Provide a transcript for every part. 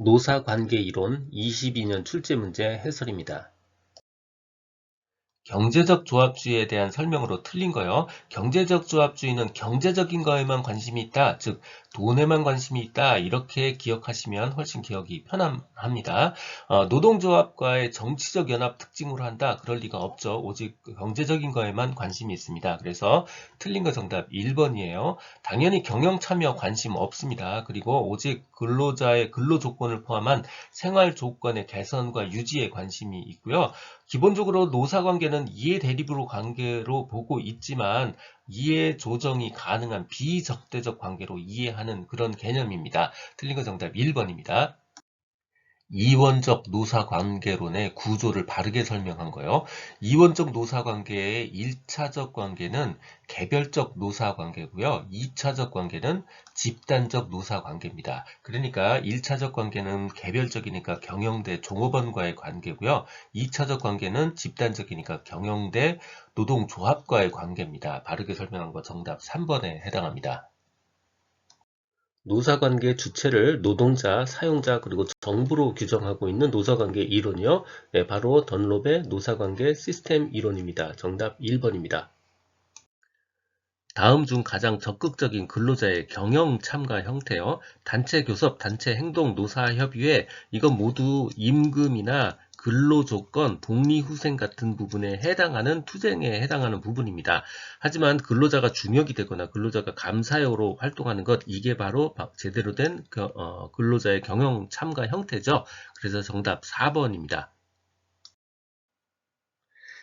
노사관계 이론 22년 출제문제 해설입니다. 경제적 조합주의에 대한 설명으로 틀린 거요. 경제적 조합주의는 경제적인 거에만 관심이 있다. 즉 돈에만 관심이 있다. 이렇게 기억하시면 훨씬 기억이 편합니다. 어, 노동조합과의 정치적 연합 특징으로 한다. 그럴 리가 없죠. 오직 경제적인 거에만 관심이 있습니다. 그래서 틀린 거 정답 1번이에요. 당연히 경영 참여 관심 없습니다. 그리고 오직 근로자의 근로 조건을 포함한 생활 조건의 개선과 유지에 관심이 있고요. 기본적으로 노사관계는 이해 대립으로 관계로 보고 있지만 이해 조정이 가능한 비적대적 관계로 이해하는 그런 개념입니다. 틀린 거 정답 1번입니다. 이원적 노사관계론의 구조를 바르게 설명한 거예요. 이원적 노사관계의 1차적 관계는 개별적 노사관계고요. 2차적 관계는 집단적 노사관계입니다. 그러니까 1차적 관계는 개별적이니까 경영대 종업원과의 관계고요. 2차적 관계는 집단적이니까 경영대 노동조합과의 관계입니다. 바르게 설명한 거 정답 3번에 해당합니다. 노사관계 주체를 노동자, 사용자 그리고 정부로 규정하고 있는 노사관계 이론이요. 네, 바로 던롭의 노사관계 시스템 이론입니다. 정답 1번입니다. 다음 중 가장 적극적인 근로자의 경영 참가 형태요. 단체 교섭, 단체 행동, 노사협의회 이건 모두 임금이나 근로조건, 복리후생 같은 부분에 해당하는 투쟁에 해당하는 부분입니다. 하지만 근로자가 중역이 되거나 근로자가 감사역으로 활동하는 것 이게 바로 제대로 된 어, 근로자의 경영 참가 형태죠. 그래서 정답 4번입니다.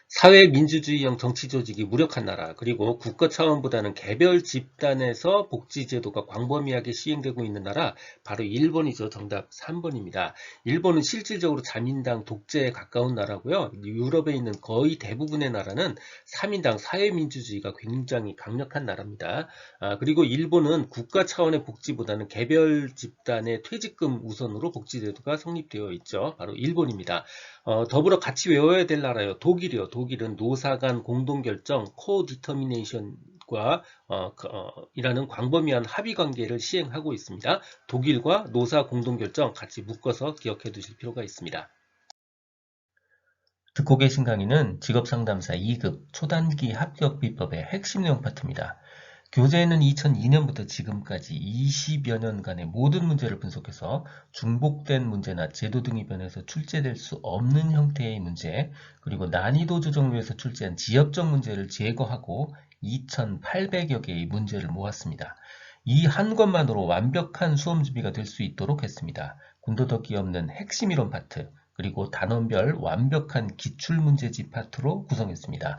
사회민주주의형 정치조직이 무력한 나라 그리고 국가 차원보다는 개별 집단에서 복지제도가 광범위하게 시행되고 있는 나라 바로 일본이죠. 정답 3번입니다. 일본은 실질적으로 자민당 독재에 가까운 나라고요. 유럽에 있는 거의 대부분의 나라는 3인당 사회민주주의가 굉장히 강력한 나라입니다. 아, 그리고 일본은 국가 차원의 복지보다는 개별 집단의 퇴직금 우선으로 복지제도가 성립되어 있죠. 바로 일본입니다. 어, 더불어 같이 외워야 될 나라요. 독일이요. 독일 은 노사 간 공동결정 코디터미네이션과 어, 어, 이라는 광범위한 합의 관계를 시행하고 있습니다. 독일과 노사 공동결정 같이 묶어서 기억해 두실 필요가 있습니다. 듣고 계신 강의는 직업상담사 2급 초단기 합격 비법의 핵심 내용 파트입니다. 교재에는 2002년부터 지금까지 20여 년간의 모든 문제를 분석해서 중복된 문제나 제도 등이 변해서 출제될 수 없는 형태의 문제, 그리고 난이도 조정을 위해서 출제한 지역적 문제를 제거하고 2,800여 개의 문제를 모았습니다. 이한 것만으로 완벽한 수험 준비가 될 수 있도록 했습니다. 군더더기 없는 핵심 이론 파트, 그리고 단원별 완벽한 기출문제집 파트로 구성했습니다.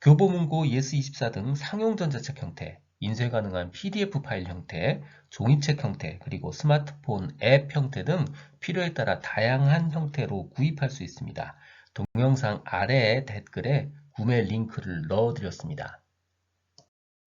교보문고 예스24 등 상용 전자책 형태, 인쇄 가능한 PDF 파일 형태, 종이책 형태, 그리고 스마트폰 앱 형태 등 필요에 따라 다양한 형태로 구입할 수 있습니다. 동영상 아래의 댓글에 구매 링크를 넣어드렸습니다.